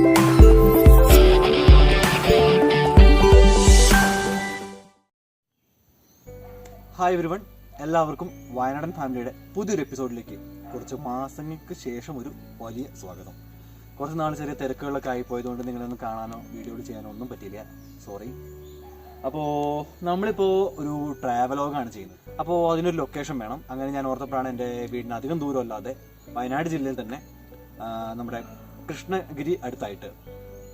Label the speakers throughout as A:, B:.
A: Hi everyone എല്ലാവർക്കും വയനാടൻ ഫാമിലിയുടെ പുതിയൊരു എപ്പിസോഡിലേക്ക് കുറച്ച് മാസങ്ങൾക്ക് ശേഷം ഒരു വലിയ സ്വാഗതം. കുറച്ച് നാൾ ചെറിയ തിരക്കുകളൊക്കെ ആയി പോയതുകൊണ്ട് നിങ്ങളൊന്നും കാണാനോ വീഡിയോ ചെയ്യാനോ ഒന്നും പറ്റിയില്ല. സോറി അപ്പോൾ നമ്മളിപ്പോൾ ഒരു ട്രാവലോഗാണ് ചെയ്യുന്നത്. അപ്പോൾ അതിനൊരു ലൊക്കേഷൻ വേണം. അങ്ങനെ ഞാൻ ഓർത്തപ്പോഴാണ് എന്റെ വീടിന് അധികം ദൂരമല്ലാതെ വയനാട് ജില്ലയിൽ തന്നെ നമ്മുടെ കൃഷ്ണഗിരി അടുത്തായിട്ട്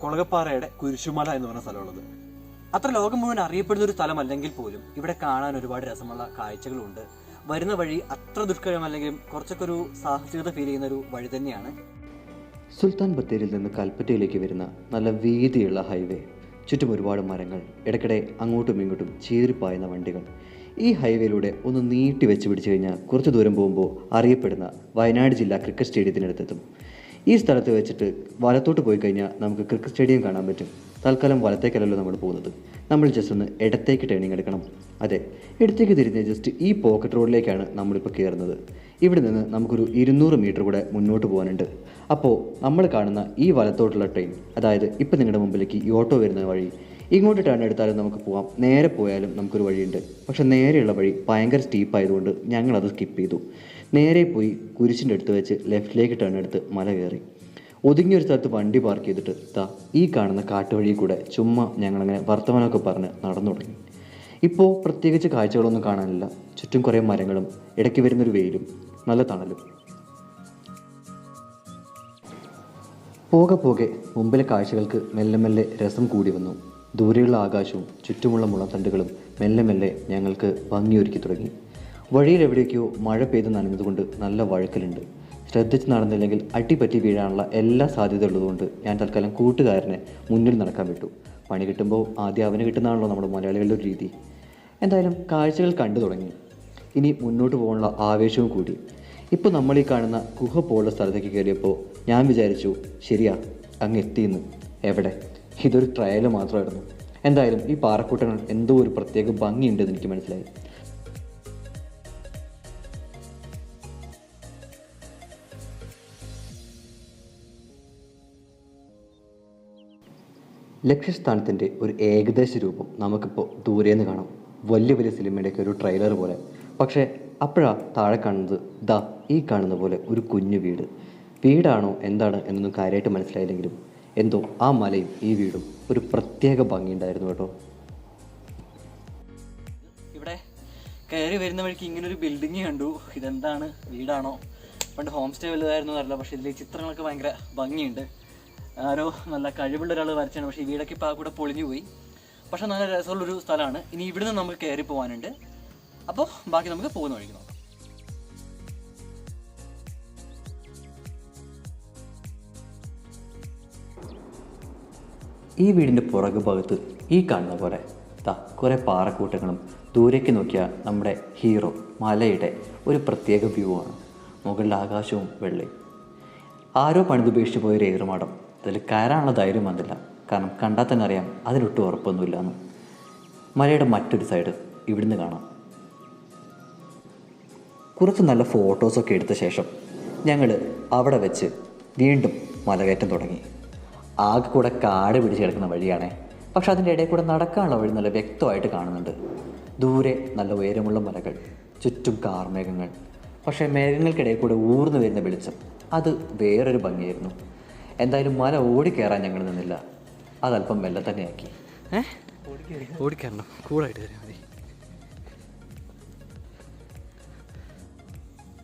A: കൊളകപ്പാറയുടെ കുരിശുമല എന്ന് പറഞ്ഞ സ്ഥലമുള്ളത്. അത്ര ലോകം മുഴുവൻ അറിയപ്പെടുന്ന ഒരു സ്ഥലമല്ലെങ്കിൽ പോലും ഇവിടെ കാണാൻ ഒരുപാട് രസമുള്ള കാഴ്ചകളുണ്ട്. വരുന്ന വഴി അത്ര ദുഷ്കരമല്ലെങ്കിലും കുറച്ചൊക്കെ ഒരു സാഹസികത ഫീൽ ചെയ്യുന്ന ഒരു വഴി തന്നെയാണ്.
B: സുൽത്താൻ ബത്തേരിയിൽ നിന്ന് കൽപ്പറ്റയിലേക്ക് വരുന്ന നല്ല വീതിയുള്ള ഹൈവേ. ചുറ്റും ഒരുപാട് മരങ്ങൾ ഇടയ്ക്കിടെ അങ്ങോട്ടും ഇങ്ങോട്ടും ചീറിപ്പായുന്ന വണ്ടികൾ. ഈ ഹൈവേയിലൂടെ ഒന്ന് നീട്ടി വെച്ച് പിടിച്ചു കഴിഞ്ഞാൽ കുറച്ച് ദൂരം പോകുമ്പോൾ അറിയപ്പെടുന്ന വയനാട് ജില്ലാ ക്രിക്കറ്റ് സ്റ്റേഡിയത്തിനടുത്തെത്തും. ഈ സ്ഥലത്ത് വെച്ചിട്ട് വലത്തോട്ട് പോയി കഴിഞ്ഞാൽ നമുക്ക് ക്രിക്കറ്റ് സ്റ്റേഡിയം കാണാൻ പറ്റും. തൽക്കാലം വലത്തേക്കല്ലല്ലോ നമ്മൾ പോകുന്നത്. നമ്മൾ ജസ്റ്റ് ഒന്ന് ഇടത്തേക്ക് ടേണിംഗ് എടുക്കണം. അതെ ഇടത്തേക്ക് തിരിഞ്ഞ് ജസ്റ്റ് ഈ പോക്കറ്റ് റോഡിലേക്കാണ് നമ്മളിപ്പോൾ കയറുന്നത് ഇവിടെ നിന്ന് നമുക്കൊരു ഇരുന്നൂറ് മീറ്റർ കൂടെ മുന്നോട്ട് പോകാനുണ്ട്. അപ്പോൾ നമ്മൾ കാണുന്ന ഈ വലത്തോട്ടുള്ള ട്രെയിൻ അതായത് ഇപ്പം നിങ്ങളുടെ മുമ്പിലേക്ക് ഈ ഓട്ടോ വരുന്ന വഴി ഇങ്ങോട്ട് ടേൺ എടുത്താലും നമുക്ക് പോവാം. നേരെ പോയാലും നമുക്കൊരു വഴിയുണ്ട്. പക്ഷെ നേരെയുള്ള വഴി ഭയങ്കര സ്റ്റീപ്പ് ആയതുകൊണ്ട് ഞങ്ങളത് സ്കിപ്പ് ചെയ്തു. നേരെ പോയി കുരിശിന്റെ അടുത്ത് വെച്ച് ലെഫ്റ്റിലേക്ക് ടേൺ എടുത്ത് മല കയറി. ഒതുങ്ങിയൊരു സ്ഥലത്ത് വണ്ടി പാർക്ക് ചെയ്തിട്ട് താ ഈ കാണുന്ന കാട്ടുവഴി കൂടെ ചുമ്മാ ഞങ്ങളങ്ങനെ വർത്തമാനമൊക്കെ പറഞ്ഞ് നടന്നു തുടങ്ങി. ഇപ്പോൾ പ്രത്യേകിച്ച് കാഴ്ചകളൊന്നും കാണാനില്ല. ചുറ്റും കുറേ മരങ്ങളും ഇടയ്ക്ക് വരുന്നൊരു വെയിലും നല്ല തണലും. പോകെ പോകെ മുമ്പിലെ കാഴ്ചകൾക്ക് മെല്ലെ മെല്ലെ രസം കൂടി വന്നു. ദൂരെയുള്ള ആകാശവും ചുറ്റുമുള്ള മുളത്തണ്ടുകളും മെല്ലെ മെല്ലെ ഞങ്ങൾക്ക് ഭംഗിയൊരുക്കി തുടങ്ങി. വഴിയിൽ എവിടേക്കോ മഴ പെയ്ത് നനഞ്ഞതുകൊണ്ട് നല്ല വഴുക്കലുണ്ട്. ശ്രദ്ധിച്ച് നടന്നില്ലെങ്കിൽ അടിപറ്റി വീഴാനുള്ള എല്ലാ സാധ്യതയുള്ളതുകൊണ്ട് ഞാൻ തൽക്കാലം കൂട്ടുകാരനെ മുന്നിൽ നടക്കാൻ വിട്ടു. പണി കിട്ടുമ്പോൾ ആദ്യം അവന് കിട്ടുന്നതാണല്ലോ നമ്മുടെ മലയാളികളുടെ ഒരു രീതി. എന്തായാലും കാഴ്ചകൾ കണ്ടു തുടങ്ങി. ഇനി മുന്നോട്ട് പോകാനുള്ള ആവേശവും കൂടി. ഇപ്പോൾ നമ്മൾ ഈ കാണുന്ന ഗുഹ പോലുള്ള സ്ഥലത്തേക്ക് കയറിയപ്പോൾ ഞാൻ വിചാരിച്ചു ശരിയാ അങ്ങ് എത്തിയെന്ന്. എവിടെ? ഇതൊരു ട്രയൽ മാത്രമായിരുന്നു. എന്തായാലും ഈ പാറക്കൂട്ടങ്ങൾ എന്തോ ഒരു പ്രത്യേക ഭംഗിയുണ്ടെന്ന് എനിക്ക് മനസ്സിലായി. ലക്ഷ്യസ്ഥാനത്തിന്റെ ഒരു ഏകദേശ രൂപം നമുക്കിപ്പോൾ നിന്ന് കാണാം. വലിയ വലിയ സിനിമയുടെയൊക്കെ ഒരു ട്രെയിലർ പോലെ. പക്ഷേ അപ്പോഴാണ് താഴെ കാണുന്നത് ദാ ഈ കാണുന്ന പോലെ ഒരു കുഞ്ഞു വീട്. വീടാണോ എന്താണ് എന്നൊന്നും കാര്യമായിട്ട് മനസ്സിലായില്ലെങ്കിലും എന്തോ ആ മലയും ഈ വീടും ഒരു പ്രത്യേക ഭംഗിയുണ്ടായിരുന്നു കേട്ടോ.
A: ഇവിടെ കയറി വരുന്ന വഴിക്ക് ഇങ്ങനെ ഒരു ബിൽഡിങ് കണ്ടു. ഇതെന്താണ്? വീടാണോ? പണ്ട് ഹോം സ്റ്റേ വലുതായിരുന്നു അറിയില്ല പക്ഷേ ഇതിലെ ചിത്രങ്ങളൊക്കെ ഭയങ്കര ഭംഗിയുണ്ട്. ആരോ നല്ല കഴിവുള്ള ഒരാൾ വരച്ചാണ്. പക്ഷേ ഈ വീടൊക്കെ ഇപ്പോൾ കൂടെ പൊളിഞ്ഞു പോയി. പക്ഷേ നല്ല രസമുള്ളൊരു സ്ഥലമാണ്. ഇനി ഇവിടുന്ന് നമുക്ക് കയറി പോകാനുണ്ട് അപ്പോൾ ബാക്കി നമുക്ക് പോകുന്ന വഴിക്ക് നോക്കാം.
B: ഈ വീടിന്റെ പുറകു ഭാഗത്ത് ഈ കാണുന്ന പോലെ ദാ കുറേ പാറക്കൂട്ടങ്ങളും ദൂരേക്ക് നോക്കിയാൽ നമ്മുടെ ഹീറോ മലയുടെ ഒരു പ്രത്യേക വ്യൂ ആണ്. മുകളിൽ ആകാശവും വെള്ളയും. ആരോ പണിതുപേക്ഷിച്ച് പോയൊരു ഏറുമാടം. അതിൽ കയറാനുള്ള ധൈര്യം വന്നില്ല. കാരണം കണ്ടാൽ തന്നെ അറിയാം അതിനൊട്ടും ഉറപ്പൊന്നുമില്ല എന്ന് മലയുടെ മറ്റൊരു സൈഡ് ഇവിടുന്ന് കാണാം. കുറച്ച് നല്ല ഫോട്ടോസൊക്കെ എടുത്ത ശേഷം ഞങ്ങൾ അവിടെ വെച്ച് വീണ്ടും മലകയറ്റം തുടങ്ങി. ആകെ കൂടെ കാട് പിടിച്ച് കിടക്കുന്ന വഴിയാണേ. പക്ഷെ അതിന്റെ ഇടയിൽ കൂടെ നടക്കാനുള്ള വഴി നല്ല വ്യക്തമായിട്ട് കാണുന്നുണ്ട്. ദൂരെ നല്ല ഉയരമുള്ള മലകൾ ചുറ്റും കാർമേഘങ്ങൾ. പക്ഷേ മേഘങ്ങൾക്കിടയിൽ കൂടെ ഊർന്നു വരുന്ന വെളിച്ചം അത് വേറൊരു ഭംഗിയായിരുന്നു. എന്തായാലും മല ഓടിക്കയറാൻ ഞങ്ങൾ നിന്നില്ല. അതല്പം മെല്ലെ തന്നെയാക്കി
A: ഏഹ് ഓടിക്കരണം കൂളായിട്ട് മതി.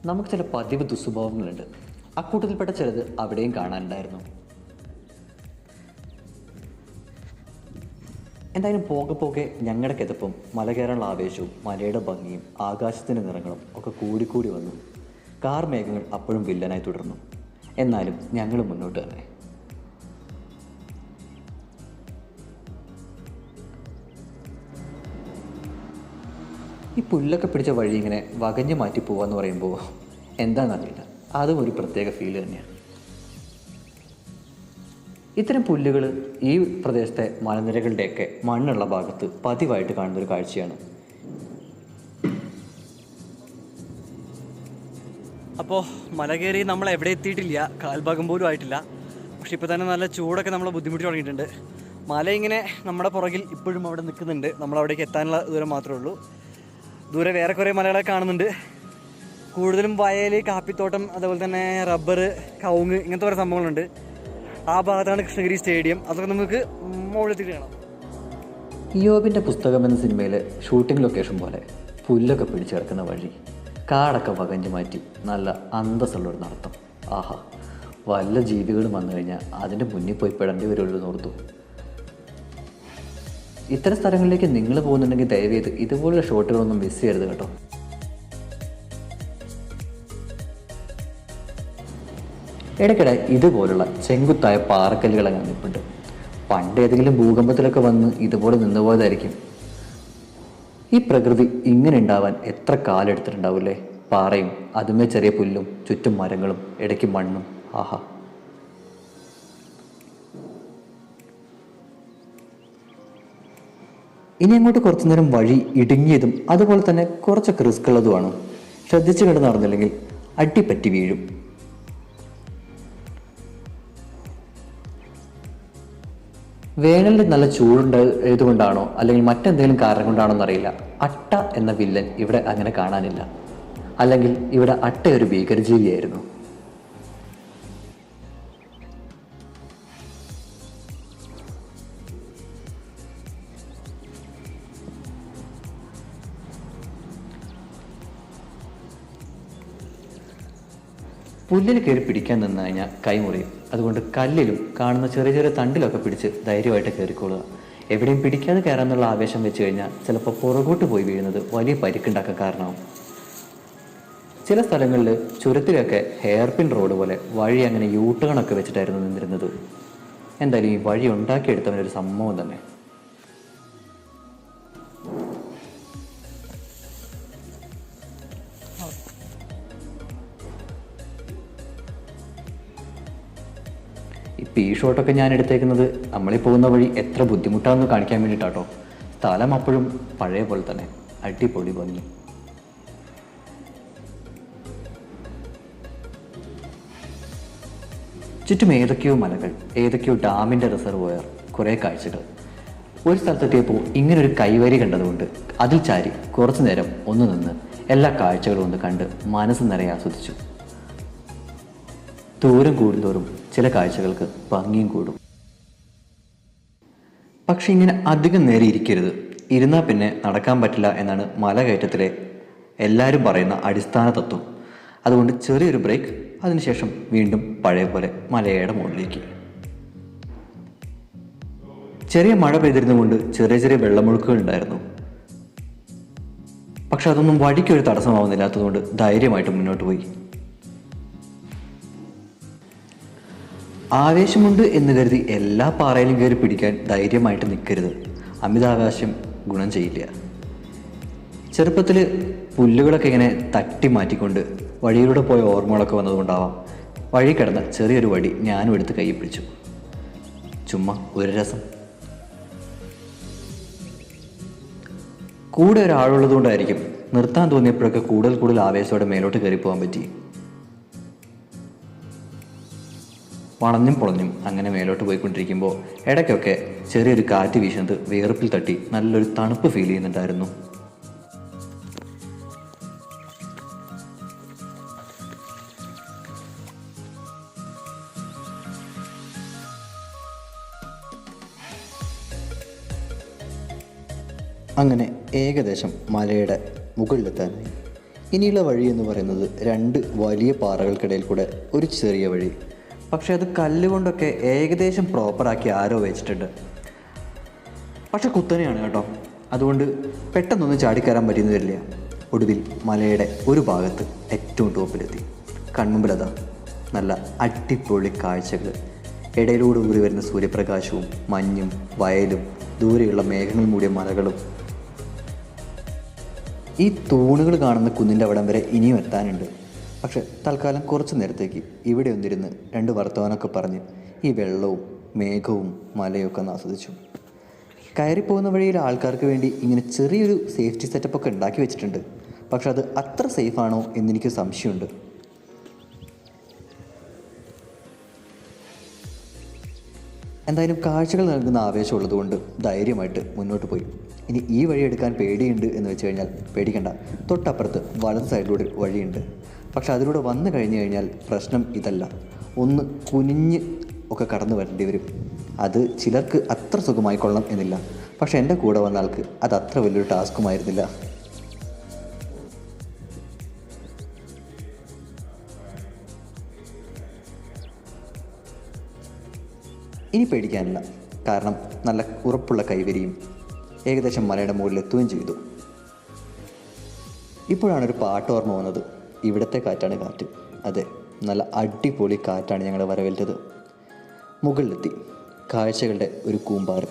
B: നമുക്ക് ചില പതിവ് ദുസ്വഭാവങ്ങളുണ്ട്. അക്കൂട്ടത്തിൽപ്പെട്ട ചിലത് അവിടെയും കാണാനുണ്ടായിരുന്നു. എന്തായാലും പോകെ പോകെ ഞങ്ങളുടെ കിതപ്പും മല കയറാനുള്ള ആവേശവും മലയുടെ ഭംഗിയും ആകാശത്തിന്റെ നിറങ്ങളും ഒക്കെ കൂടിക്കൂടി വന്നു. കാർ മേഘങ്ങൾ അപ്പോഴും വില്ലനായി തുടർന്നു. എന്നാലും ഞങ്ങൾ മുന്നോട്ട് തന്നെ ഈ പുല്ലൊക്കെ പിടിച്ച വഴി ഇങ്ങനെ വകഞ്ഞു മാറ്റി പോവാന്ന് പറയുമ്പോൾ എന്താണെന്നറിയില്ല അതും ഒരു പ്രത്യേക ഫീൽ തന്നെയാണ് ഇത്തരം പുല്ലുകൾ ഈ പ്രദേശത്തെ മലനിരകളുടെയൊക്കെ മണ്ണുള്ള ഭാഗത്ത് പതിവായിട്ട് കാണുന്ന ഒരു കാഴ്ചയാണ്
A: അപ്പോൾ മല കയറി നമ്മൾ എവിടെ എത്തിയിട്ടില്ല കാൽഭാഗം പോലും ആയിട്ടില്ല.
C: പക്ഷെ ഇപ്പോൾ തന്നെ നല്ല ചൂടൊക്കെ നമ്മളെ ബുദ്ധിമുട്ടി തുടങ്ങിയിട്ടുണ്ട്. മല ഇങ്ങനെ നമ്മുടെ പുറകിൽ ഇപ്പോഴും അവിടെ നിൽക്കുന്നുണ്ട്. നമ്മൾ അവിടേക്ക് എത്താനുള്ള ദൂരം മാത്രമേ ഉള്ളൂ. ദൂരെ വേറെ കുറേ മലകളെ കാണുന്നുണ്ട്. കൂടുതലും വയൽ കാപ്പിത്തോട്ടം അതുപോലെ തന്നെ റബ്ബർ കവുങ്ങ് ഇങ്ങനത്തെ കുറേ സംഭവങ്ങളുണ്ട്. ആ ഭാഗത്താണ് കൃഷ്ണഗിരി സ്റ്റേഡിയം. അതൊക്കെ നമുക്ക് മുകളിലെത്തിയിട്ട് കാണാം.
B: യോബിന്റെ പുസ്തകം എന്ന സിനിമയിലെ ഷൂട്ടിംഗ് ലൊക്കേഷൻ പോലെ പുല്ലൊക്കെ പിടിച്ചു കിടക്കുന്ന വഴി കാടൊക്കെ വകഞ്ഞു മാറ്റി നല്ല അന്തസ്സുള്ളൊരു നടത്തം. ആഹാ വല്ല ജീവികളും വന്നു കഴിഞ്ഞാൽ അതിന്റെ മുന്നിൽ പോയി പെടേണ്ടി വരുള്ളൂ എന്ന് ഓർത്തു. ഇത്തരം സ്ഥലങ്ങളിലേക്ക് നിങ്ങൾ പോകുന്നുണ്ടെങ്കിൽ ദയവേത് ഇതുപോലുള്ള ഷോട്ടുകളൊന്നും മിസ് ചെയ്യരുത് കേട്ടോ. ഇടയ്ക്കിടെ ഇതുപോലുള്ള ചെങ്കുത്തായ പാറക്കല്ലുകൾ അങ്ങനെ നിൽപ്പുണ്ട് പണ്ട് ഏതെങ്കിലും ഭൂകമ്പത്തിലൊക്കെ വന്ന് ഇതുപോലെ നിന്നുപോയതായിരിക്കും ഈ പ്രകൃതി ഇങ്ങനെ ഉണ്ടാവാൻ എത്ര കാലം എടുത്തിട്ടുണ്ടാവില്ലേ? പാറയും അതുമേ ചെറിയ പുല്ലും ചുറ്റും മരങ്ങളും ഇടയ്ക്ക് മണ്ണും. ആഹാ. ഇനി അങ്ങോട്ട് കുറച്ചു നേരം വഴി ഇടുങ്ങിയതും അതുപോലെ തന്നെ കുറച്ചൊക്കെ റിസ്ക് ഉള്ളതുമാണ് ശ്രദ്ധിച്ചു കണ്ട് നടന്നില്ലെങ്കിൽ അടിപ്പറ്റി വീഴും. വേനലിൽ നല്ല ചൂടുണ്ടായത് കൊണ്ടാണോ അല്ലെങ്കിൽ മറ്റെന്തെങ്കിലും കാരണം കൊണ്ടാണോ എന്നറിയില്ല അട്ട എന്ന വില്ലൻ ഇവിടെ അങ്ങനെ കാണാനില്ല. അല്ലെങ്കിൽ ഇവിടെ അട്ട ഒരു ഭീകരജീവിയായിരുന്നു. പുല്ലിൽ കയറി പിടിക്കാൻ നിന്ന് കഴിഞ്ഞാൽ കൈമുറിയും. അതുകൊണ്ട് കല്ലിലും കാണുന്ന ചെറിയ ചെറിയ തണ്ടിലൊക്കെ പിടിച്ച് ധൈര്യമായിട്ട് കയറിക്കൊള്ളുക എവിടെയും പിടിക്കാതെ കയറാന്നുള്ള ആവേശം വെച്ച് കഴിഞ്ഞാൽ ചിലപ്പോൾ പുറകോട്ട് പോയി വീഴുന്നത് വലിയ പരിക്കുണ്ടാക്കാൻ കാരണമാവും. ചില സ്ഥലങ്ങളിൽ ചുരത്തിലൊക്കെ ഹെയർ പിൻ റോഡ് പോലെ വഴി അങ്ങനെ യൂട്ടേണൊക്കെ വെച്ചിട്ടായിരുന്നു നിന്നിരുന്നത്. എന്തായാലും ഈ വഴി ഉണ്ടാക്കിയെടുത്തവനൊരു സംഭവം തന്നെ. ഈ ഷോട്ടൊക്കെ ഞാൻ എടുത്തേക്കുന്നത് നമ്മളീ പോകുന്ന വഴി എത്ര ബുദ്ധിമുട്ടാണെന്ന് കാണിക്കാൻ വേണ്ടിയിട്ടാട്ടോ സ്ഥലം അപ്പോഴും പഴയ പോലെ തന്നെ. അടിപൊളി ഭംഗി. ചുറ്റും ഏതൊക്കെയോ മലകൾ ഏതൊക്കെയോ ഡാമിന്റെ റിസർവോയർ കുറേ കാഴ്ചകൾ. ഒരു സ്ഥലത്തെത്തിയപ്പോൾ ഇങ്ങനൊരു കൈവരി കണ്ടതുകൊണ്ട് അതിൽ ചാരി കുറച്ചു നേരം ഒന്ന് നിന്ന് എല്ലാ കാഴ്ചകളും ഒന്ന് കണ്ട് മനസ്സ് നിറയെ ആസ്വദിച്ചു. ദൂരം കൂടുന്തോറും ചില കാഴ്ചകൾക്ക് ഭംഗിയും കൂടും. പക്ഷെ ഇങ്ങനെ അധികം നേരെ ഇരിക്കരുത്. ഇരുന്നാൽ പിന്നെ നടക്കാൻ പറ്റില്ല എന്നാണ് മലകയറ്റത്തിലെ എല്ലാവരും പറയുന്ന അടിസ്ഥാന തത്വം. അതുകൊണ്ട് ചെറിയൊരു ബ്രേക്ക് അതിനുശേഷം വീണ്ടും പഴയ പോലെ മലയുടെ മുകളിലേക്ക്. ചെറിയ മഴ പെയ്തിരുന്നുകൊണ്ട് ചെറിയ ചെറിയ വെള്ളമൊഴുക്കുകൾ ഉണ്ടായിരുന്നു. പക്ഷെ അതൊന്നും വഴിക്കൊരു തടസ്സമാവുന്നില്ലാത്തതുകൊണ്ട് ധൈര്യമായിട്ട് മുന്നോട്ട് പോയി. ആവേശമുണ്ട് എന്ന് കരുതി എല്ലാ പാറയിലും കയറി പിടിക്കാൻ ധൈര്യമായിട്ട് നിൽക്കരുത് അമിതാവേശം ഗുണം ചെയ്യില്ല. ചെറുപ്പത്തിൽ പുല്ലുകളൊക്കെ ഇങ്ങനെ തട്ടി മാറ്റിക്കൊണ്ട് വഴിയിലൂടെ പോയ ഓർമ്മകളൊക്കെ വന്നതുകൊണ്ടാവാം വഴി കിടന്ന ചെറിയൊരു വടി ഞാനും എടുത്ത് കൈ പിടിച്ചു. ചുമ്മാ ഒരു രസം. കൂടെ ഒരാളുള്ളതുകൊണ്ടായിരിക്കും നിർത്താൻ തോന്നിയപ്പോഴൊക്കെ കൂടുതൽ കൂടുതൽ ആവേശത്തോടെ മേലോട്ട് കയറി പോകാൻ പറ്റി. വളഞ്ഞും പൊളഞ്ഞും അങ്ങനെ മേലോട്ട് പോയിക്കൊണ്ടിരിക്കുമ്പോൾ ഇടയ്ക്കൊക്കെ ചെറിയൊരു കാറ്റ് വീശുന്നത് വിയർപ്പിൽ തട്ടി നല്ലൊരു തണുപ്പ് ഫീൽ ചെയ്യുന്നുണ്ടായിരുന്നു. അങ്ങനെ ഏകദേശം മലയുടെ മുകളിലെത്താനായി. ഇനിയുള്ള വഴി എന്ന് പറയുന്നത് രണ്ട് വലിയ പാറകൾക്കിടയിൽ കൂടെ ഒരു ചെറിയ വഴി. പക്ഷെ അത് കല്ലുകൊണ്ടൊക്കെ ഏകദേശം പ്രോപ്പറാക്കി ആരോ വെച്ചിട്ടുണ്ട്. പക്ഷെ കുത്തനെയാണ് കേട്ടോ. അതുകൊണ്ട് പെട്ടെന്നൊന്നും ചാടിക്കയറാൻ പറ്റിയെന്ന് വരില്ല. ഒടുവിൽ മലയുടെ ഒരു ഭാഗത്ത് ഏറ്റവും ടോപ്പിലെത്തി. കൺമുമ്പിലതാ നല്ല അടിപൊളി കാഴ്ചകൾ. ഇടയിലൂടെ ഊറി വരുന്ന സൂര്യപ്രകാശവും മഞ്ഞും വയലും ദൂരെയുള്ള മേഘങ്ങൾ മൂടിയ മലകളും. ഈ തൂണുകൾ കാണുന്ന കുന്നിന്റെ അവിടം വരെ ഇനിയും എത്താനുണ്ട്. പക്ഷെ തൽക്കാലം കുറച്ച് നേരത്തേക്ക് ഇവിടെ ഒന്നിരുന്ന് രണ്ട് വർത്തമാനമൊക്കെ പറഞ്ഞ് ഈ വെള്ളവും മേഘവും മലയൊക്കെ ഒന്ന് ആസ്വദിച്ചു. കയറിപ്പോകുന്ന വഴിയിൽ ആൾക്കാർക്ക് വേണ്ടി ഇങ്ങനെ ചെറിയൊരു സേഫ്റ്റി സെറ്റപ്പ് ഒക്കെ ഉണ്ടാക്കി വെച്ചിട്ടുണ്ട്. പക്ഷെ അത് അത്ര സേഫ് ആണോ എന്നെനിക്ക് സംശയമുണ്ട്. എന്തായാലും കാഴ്ചകൾ നൽകുന്ന ആവേശമുള്ളതുകൊണ്ട് ധൈര്യമായിട്ട് മുന്നോട്ട് പോയി. ഇനി ഈ വഴി എടുക്കാൻ പേടിയുണ്ട് എന്ന് വെച്ച് കഴിഞ്ഞാൽ പേടിക്കണ്ട. തൊട്ടപ്പുറത്ത് വലത് സൈഡിലൂടെ വഴിയുണ്ട്. പക്ഷെ അതിലൂടെ വന്നു കഴിഞ്ഞു കഴിഞ്ഞാൽ പ്രശ്നം ഇതല്ല. ഒന്ന് കുനിഞ്ഞ് ഒക്കെ കടന്നു വരേണ്ടി വരും. അത് ചിലർക്ക് അത്ര സുഖമായിക്കൊള്ളണം എന്നില്ല. പക്ഷെ എന്റെ കൂടെ വന്ന ആൾക്ക് അത് അത്ര വലിയൊരു ടാസ്കുമായിരുന്നില്ല. ഇനി പേടിക്കാനില്ല. കാരണം നല്ല ഉറപ്പുള്ള കൈവരിയും ഏകദേശം മലയുടെ മുകളിൽ എത്തുകയും ചെയ്തു. ഇപ്പോഴാണ് ഒരു പാട്ട് ഓർമ്മ വന്നത്. ഇവിടുത്തെ കാറ്റാണ് കാറ്റ്. അതെ നല്ല അടിപൊളി കാറ്റാണ് ഞങ്ങളെ വരവേറ്റത്. മുകളിലെത്തി. കാഴ്ചകളുടെ ഒരു കൂമ്പാറ്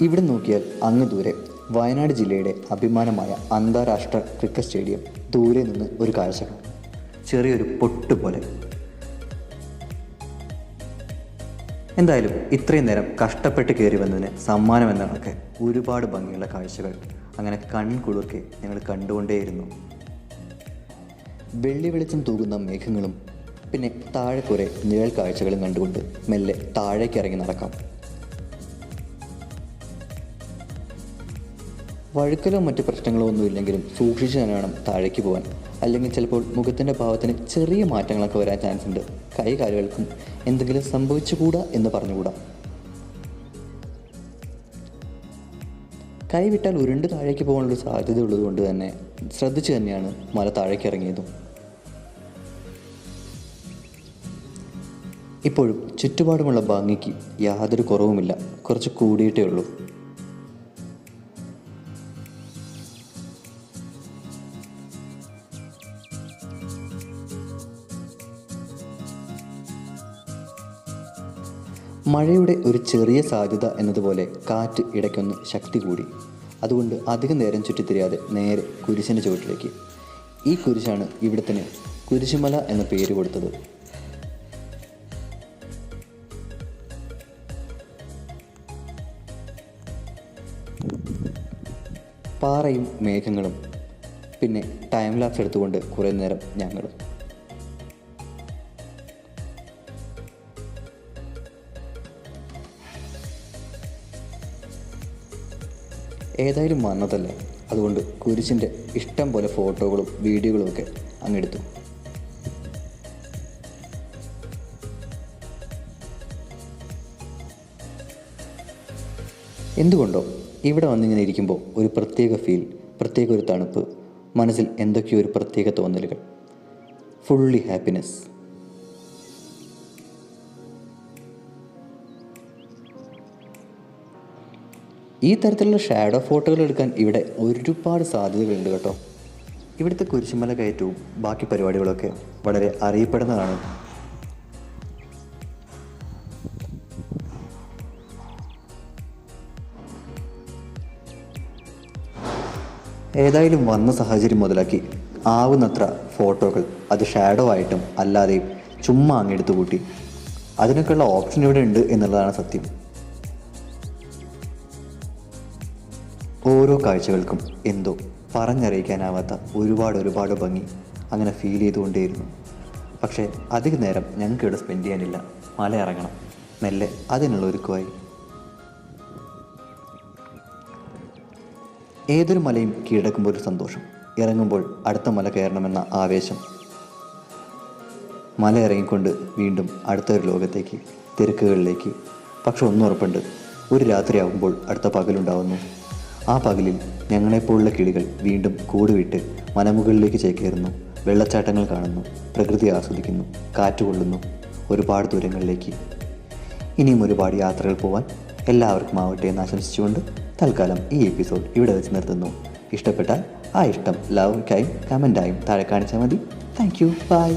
B: ഇവിടെ നോക്കിയാൽ അങ്ങ് ദൂരെ വയനാട് ജില്ലയുടെ അഭിമാനമായ അന്താരാഷ്ട്ര ക്രിക്കറ്റ് സ്റ്റേഡിയം ദൂരെ നിന്ന് ഒരു കാഴ്ച ചെറിയൊരു പൊട്ട് പോലെ. എന്തായാലും ഇത്രയും നേരം കഷ്ടപ്പെട്ട് കയറി വന്നതിന് സമ്മാനം എന്ന കണക്ക് ഒരുപാട് ഭംഗിയുള്ള കാഴ്ചകൾ. അങ്ങനെ കൺകുളിർക്കെ ഞങ്ങൾ കണ്ടുകൊണ്ടേയിരുന്നു. വെള്ളി വെളിച്ചം തൂകുന്ന മേഘങ്ങളും പിന്നെ താഴെ കുറെ നിഴൽ കാഴ്ചകളും കണ്ടുകൊണ്ട് മെല്ലെ താഴേക്ക് ഇറങ്ങി നടക്കാം. വഴുക്കലോ മറ്റു പ്രശ്നങ്ങളോ ഒന്നും ഇല്ലെങ്കിലും സൂക്ഷിച്ചു തന്നെ വേണം താഴേക്ക് പോകാൻ അല്ലെങ്കിൽ ചിലപ്പോൾ മുഖത്തിന്റെ ഭാവത്തിന് ചെറിയ മാറ്റങ്ങളൊക്കെ വരാൻ ചാൻസ് ഉണ്ട്. കൈ കാലുകൾക്കും എന്തെങ്കിലും സംഭവിച്ചുകൂടാ എന്ന് പറഞ്ഞുകൂടാ? കൈവിട്ടാൽ ഉരുണ്ട് താഴേക്ക് പോകാനുള്ള സാധ്യത ഉള്ളതുകൊണ്ട് തന്നെ ശ്രദ്ധിച്ചു തന്നെയാണ് മല താഴേക്ക് ഇറങ്ങിയതും. ഇപ്പോഴും ചുറ്റുപാടുമുള്ള ഭംഗിക്ക് യാതൊരു കുറവുമില്ല. കുറച്ച് കൂടിയിട്ടേ ഉള്ളൂ. മഴയുടെ ഒരു ചെറിയ സാധ്യത എന്നതുപോലെ കാറ്റ് ഇടയ്ക്കൊന്ന് ശക്തി കൂടി. അതുകൊണ്ട് അധികം നേരം ചുറ്റിത്തിരിയാതെ നേരെ കുരിശിന്റെ ചുവട്ടിലേക്ക്. ഈ കുരിശാണ് ഇവിടത്തിന് കുരിശുമല എന്ന പേര് കൊടുത്തത്. പാറയും മേഘങ്ങളും. പിന്നെ ടൈം ലാപ്സ് എടുത്തുകൊണ്ട് കുറേ നേരം ഞങ്ങളും. ഏതായാലും വന്നതല്ലേ? അതുകൊണ്ട് കുരിശിന്റെ ഇഷ്ടം പോലെ ഫോട്ടോകളും വീഡിയോകളും ഒക്കെ അങ്ങെടുത്തു. എന്തുകൊണ്ടോ ഇവിടെ വന്നിങ്ങനെ ഇരിക്കുമ്പോൾ ഒരു പ്രത്യേക ഫീൽ പ്രത്യേക ഒരു തണുപ്പ് മനസ്സിൽ എന്തൊക്കെയോ ഒരു പ്രത്യേക തോന്നലുകൾ. ഫുള്ളി ഹാപ്പിനെസ് ഈ തരത്തിലുള്ള ഷാഡോ ഫോട്ടോകൾ എടുക്കാൻ ഇവിടെ ഒരുപാട് സാധ്യതകളുണ്ട് കേട്ടോ. ഇവിടുത്തെ കുരിശുമല കയറ്റവും ബാക്കി പരിപാടികളൊക്കെ വളരെ അറിയപ്പെടുന്നതാണ്. ഏതായാലും വന്ന സാഹചര്യം മുതലാക്കി ആവുന്നത്ര ഫോട്ടോകൾ അത് ഷാഡോ ആയിട്ടും അല്ലാതെയും ചുമ്മാ അങ്ങെടുത്തു കൂട്ടി അതിനൊക്കെയുള്ള ഓപ്ഷൻ ഇവിടെ ഉണ്ട് എന്നുള്ളതാണ് സത്യം. ഓരോ കാഴ്ചകൾക്കും എന്തോ പറഞ്ഞറിയിക്കാനാവാത്ത ഒരുപാട് ഒരുപാട് ഭംഗി അങ്ങനെ ഫീൽ ചെയ്തുകൊണ്ടേയിരുന്നു. പക്ഷേ അധിക നേരം ഞങ്ങൾക്ക് ഇവിടെ സ്പെൻഡ് ചെയ്യാനില്ല. മല ഇറങ്ങണം. മെല്ലെ അതിനുള്ള ഒരുക്കുമായി. ഏതൊരു മലയും കീഴടക്കുമ്പോൾ ഒരു സന്തോഷം. ഇറങ്ങുമ്പോൾ അടുത്ത മല കയറണമെന്ന ആവേശം. മല ഇറങ്ങിക്കൊണ്ട് വീണ്ടും അടുത്തൊരു ലോകത്തേക്ക് തിരക്കുകളിലേക്ക്. പക്ഷെ ഒന്നുറപ്പുണ്ട് ഒരു രാത്രിയാകുമ്പോൾ അടുത്ത പകലുണ്ടാവുന്നു. ആ പകലിൽ ഞങ്ങളെപ്പോലുള്ള കിളികൾ വീണ്ടും കൂടുവിട്ട് മലമുകളിലേക്ക് ചേക്കേറുന്നു. വെള്ളച്ചാട്ടങ്ങൾ കാണുന്നു. പ്രകൃതി ആസ്വദിക്കുന്നു. കാറ്റുകൊള്ളുന്നു. ഒരുപാട് ദൂരങ്ങളിലേക്ക്. ഇനിയും ഒരുപാട് യാത്രകൾ പോവാൻ എല്ലാവർക്കും ആവട്ടെ എന്ന് ആശംസിച്ചുകൊണ്ട് തൽക്കാലം ഈ എപ്പിസോഡ് ഇവിടെ വെച്ച് നിർത്തുന്നു. ഇഷ്ടപ്പെട്ടാൽ ആ ഇഷ്ടം ലവ് കൈം കമന്റായും താഴെ കാണിച്ചാൽ മതി. Thank you. ബൈ.